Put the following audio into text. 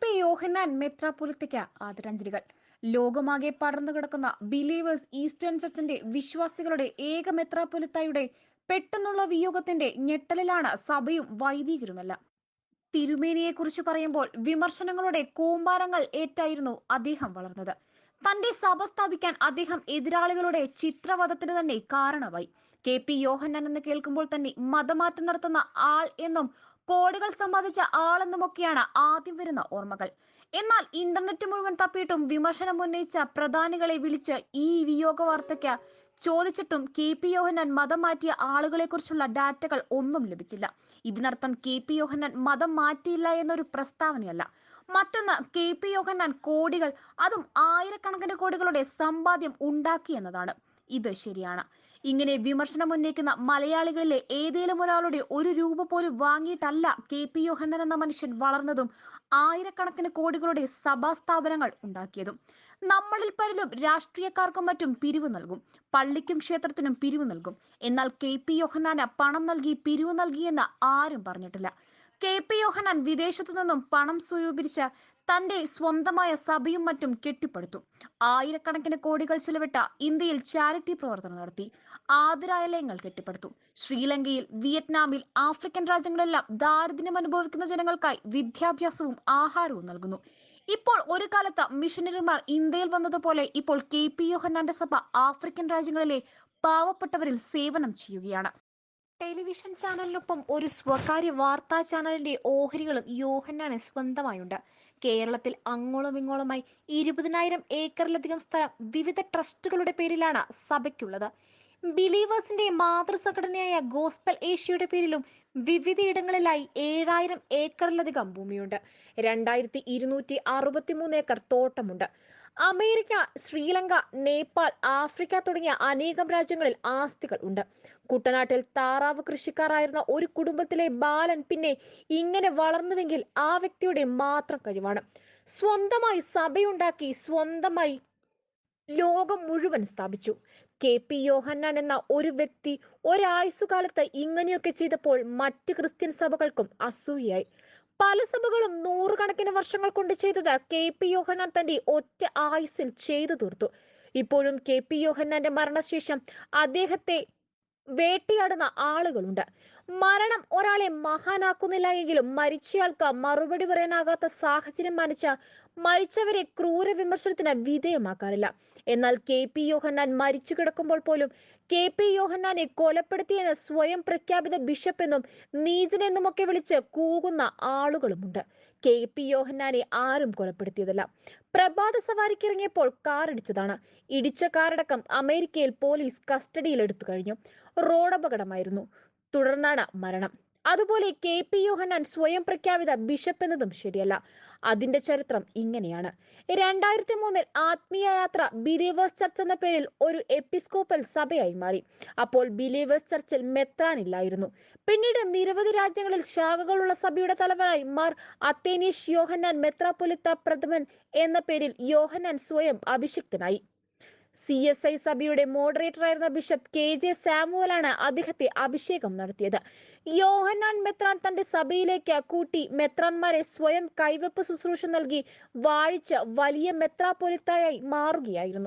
P യോഹന്നാൻ മെത്രാപ്പൊലിത്തയ്ക്ക് ആദരാഞ്ജലികൾ. ലോകമാകെ പടർന്നു കിടക്കുന്ന ബിലീവേഴ്സ് ഈസ്റ്റേൺ ചർച്ചിന്റെ വിശ്വാസികളുടെ ഏക മെത്രാപ്പൊലിത്തായുടെ പെട്ടെന്നുള്ള വിയോഗത്തിന്റെ ഞെട്ടലിലാണ് സഭയും വൈദികരുമെല്ലാം. തിരുമേനിയെക്കുറിച്ച് പറയുമ്പോൾ വിമർശനങ്ങളുടെ കൂമ്പാരങ്ങൾ ഏറ്റായിരുന്നു അദ്ദേഹം വളർന്നത്. തന്റെ സഭ സ്ഥാപിക്കാൻ അദ്ദേഹം എതിരാളികളുടെ ചിത്രവധത്തിന് തന്നെ കാരണമായി. കെ പി യോഹന്നാൻ എന്ന് കേൾക്കുമ്പോൾ തന്നെ മതമാറ്റം നടത്തുന്ന ആൾ എന്നും കോടികൾ സമ്പാദിച്ച ആളെന്നുമൊക്കെയാണ് ആദ്യം വരുന്ന ഓർമ്മകൾ. എന്നാൽ ഇന്റർനെറ്റ് മുഴുവൻ തപ്പിയിട്ടും വിമർശനം ഉന്നയിച്ച പ്രധാനികളെ വിളിച്ച് ഈ വിയോഗ വാർത്തയ്ക്ക് ചോദിച്ചിട്ടും കെ പി യോഹനൻ മതം മാറ്റിയ ആളുകളെ കുറിച്ചുള്ള ഡാറ്റകൾ ഒന്നും ലഭിച്ചില്ല. ഇതിനർത്ഥം കെ പി യോഹനൻ മതം മാറ്റിയില്ല എന്നൊരു പ്രസ്താവനയല്ല. മറ്റൊന്ന് കെ പി യോഹനൻ കോടികൾ അതും ആയിരക്കണക്കിന് കോടികളുടെ സമ്പാദ്യം ഉണ്ടാക്കി എന്നതാണ്. ഇത് ശരിയാണ്. ഇങ്ങനെ വിമർശനം ഉന്നയിക്കുന്ന മലയാളികളിലെ ഏതേലും ഒരാളുടെ ഒരു രൂപ പോലും വാങ്ങിയിട്ടല്ല കെ പി യോഹന്നൻ എന്ന മനുഷ്യൻ വളർന്നതും ആയിരക്കണക്കിന് കോടികളുടെ സഭാ സ്ഥാപനങ്ങൾ ഉണ്ടാക്കിയതും. നമ്മളിൽ പലരും രാഷ്ട്രീയക്കാർക്കും മറ്റും പിരിവ് നൽകും പള്ളിക്കും ക്ഷേത്രത്തിനും പിരിവ് നൽകും. എന്നാൽ കെ പി യോഹന്നാന പണം നൽകി പിരിവ് നൽകിയെന്ന് ആരും പറഞ്ഞിട്ടില്ല. കെ പി യോഹനാൻ വിദേശത്തു നിന്നും പണം സ്വരൂപിച്ച് തന്റെ സ്വന്തമായ സഭയും മറ്റും കെട്ടിപ്പടുത്തു. ആയിരക്കണക്കിന് കോടികൾ ചിലവിട്ട ഇന്ത്യയിൽ ചാരിറ്റി പ്രവർത്തനം നടത്തി. ആതുരാലയങ്ങൾ കെട്ടിപ്പടുത്തു. ശ്രീലങ്കയിൽ വിയറ്റ്നാമിൽ ആഫ്രിക്കൻ രാജ്യങ്ങളെല്ലാം ദാരിദ്ര്യം അനുഭവിക്കുന്ന ജനങ്ങൾക്കായി വിദ്യാഭ്യാസവും ആഹാരവും നൽകുന്നു. ഇപ്പോൾ ഒരു കാലത്ത് മിഷനറിമാർ ഇന്ത്യയിൽ വന്നതുപോലെ ഇപ്പോൾ കെ. പി. യോഹന്നാന്റെ സഭ ആഫ്രിക്കൻ രാജ്യങ്ങളിലെ പാവപ്പെട്ടവരിൽ സേവനം ചെയ്യുകയാണ്. ടെലിവിഷൻ ചാനലിനൊപ്പം ഒരു സ്വകാര്യ വാർത്താ ചാനലിന്റെ ഓഹരികളും യോഹന്നാന് സ്വന്തമായുണ്ട്. കേരളത്തിൽ അങ്ങോളം ഇങ്ങോളമായി ഇരുപതിനായിരം ഏക്കറിലധികം സ്ഥലം വിവിധ ട്രസ്റ്റുകളുടെ പേരിലാണ് സഭയ്ക്കുള്ളത്. ബിലീവേഴ്സിന്റെ മാതൃസംഘടനയായ ഗോസ്പൽ ഏഷ്യയുടെ പേരിലും വിവിധയിടങ്ങളിലായി ഏഴായിരം ഏക്കറിലധികം ഭൂമിയുണ്ട്. രണ്ടായിരത്തി ഇരുന്നൂറ്റി അറുപത്തിമൂന്ന് ഏക്കർ തോട്ടമുണ്ട്. അമേരിക്ക ശ്രീലങ്ക നേപ്പാൾ ആഫ്രിക്ക തുടങ്ങിയ അനേകം രാജ്യങ്ങളിൽ ആസ്തികൾ ഉണ്ട്. കുട്ടനാട്ടിൽ താറാവ് കൃഷിക്കാരായിരുന്ന ഒരു കുടുംബത്തിലെ ബാലൻ പിന്നെ ഇങ്ങനെ വളർന്നുവെങ്കിൽ ആ വ്യക്തിയുടെ മാത്രം കഴിവാണ്. സ്വന്തമായി സഭയുണ്ടാക്കി സ്വന്തമായി ലോകം മുഴുവൻ സ്ഥാപിച്ചു. കെ പി യോഹന്നാൻ എന്ന ഒരു വ്യക്തി ഒരായുസുകാലത്ത് ഇങ്ങനെയൊക്കെ ചെയ്തപ്പോൾ മറ്റ് ക്രിസ്ത്യൻ സഭകൾക്കും അസൂയായി പല സഭകളും നൂറുകണക്കിന് വർഷങ്ങൾ കൊണ്ട് ചെയ്തത് കെ പി യോഹന്നാൻ തന്റെ ഒറ്റ ആയുസിൽ ചെയ്തു തീർത്തു. ഇപ്പോഴും കെ പി യോഹന്നാന്റെ മരണശേഷം അദ്ദേഹത്തെ വേട്ടയാടുന്ന ആളുകളുണ്ട്. മരണം ഒരാളെ മഹാനാക്കുന്നില്ല എങ്കിലും മരിച്ചയാൾക്ക് മറുപടി പറയാനാകാത്ത സാഹചര്യം മാനിച്ച മരിച്ചവരെ ക്രൂര വിമർശനത്തിന് വിധേയമാക്കാറില്ല. എന്നാൽ കെ പി യോഹന്നാൻ മരിച്ചു കിടക്കുമ്പോൾ പോലും കെ പി യോഹന്നാനെ കൊലപ്പെടുത്തിയെന്ന് സ്വയം പ്രഖ്യാപിത ബിഷപ്പ് എന്നും നീചനെന്നുമൊക്കെ വിളിച്ച് കൂകുന്ന ആളുകളുമുണ്ട്. കെ പി യോഹന്നാനെ ആരും കൊലപ്പെടുത്തിയതല്ല. പ്രഭാത സവാരിക്ക് ഇറങ്ങിയപ്പോൾ കാർ ഇടിച്ചതാണ്. ഇടിച്ച കാറടക്കം അമേരിക്കയിൽ പോലീസ് കസ്റ്റഡിയിൽ എടുത്തു കഴിഞ്ഞു. റോഡപകടമായിരുന്നു. തുടർന്നാണ് മരണം. അതുപോലെ കെ പി യോഹന്നാൻ സ്വയം പ്രഖ്യാപിത ബിഷപ്പ് എന്നതും ശരിയല്ല. അതിന്റെ ചരിത്രം ഇങ്ങനെയാണ്. രണ്ടായിരത്തി മൂന്നിൽ ആത്മീയ യാത്ര ബിലീവേഴ്സ് ചർച്ച് എന്ന പേരിൽ ഒരു എപ്പിസ്കോപ്പൽ സഭയായി മാറി. അപ്പോൾ ബിലീവേഴ്സ് ചർച്ചിൽ മെത്രാനില്ലായിരുന്നു പിന്നീട് നിരവധി രാജ്യങ്ങളിൽ ശാഖകളുള്ള സഭയുടെ തലവനായി മാർ അത്തേനീഷ് യോഹന്നാൻ മെത്രാപൊലിത്ത പ്രഥമൻ എന്ന പേരിൽ യോഹന്നാൻ സ്വയം അഭിഷിക്തനായി. സി എസ് ഐ സഭയുടെ മോഡറേറ്റർ ആയിരുന്ന ബിഷപ്പ് കെ ജെ സാമുവലാണ് അദ്ദേഹത്തെ അഭിഷേകം നടത്തിയത്. യോഹന്നാൻ മെത്രാൻ തന്റെ സഭയിലേക്ക് കൂട്ടി മെത്രാന്മാരെ സ്വയം കൈവെപ്പ് ശുശ്രൂഷ നൽകി വാഴിച്ച് വലിയ മെത്രാപൊലിത്തായി മാറുകയായിരുന്നു.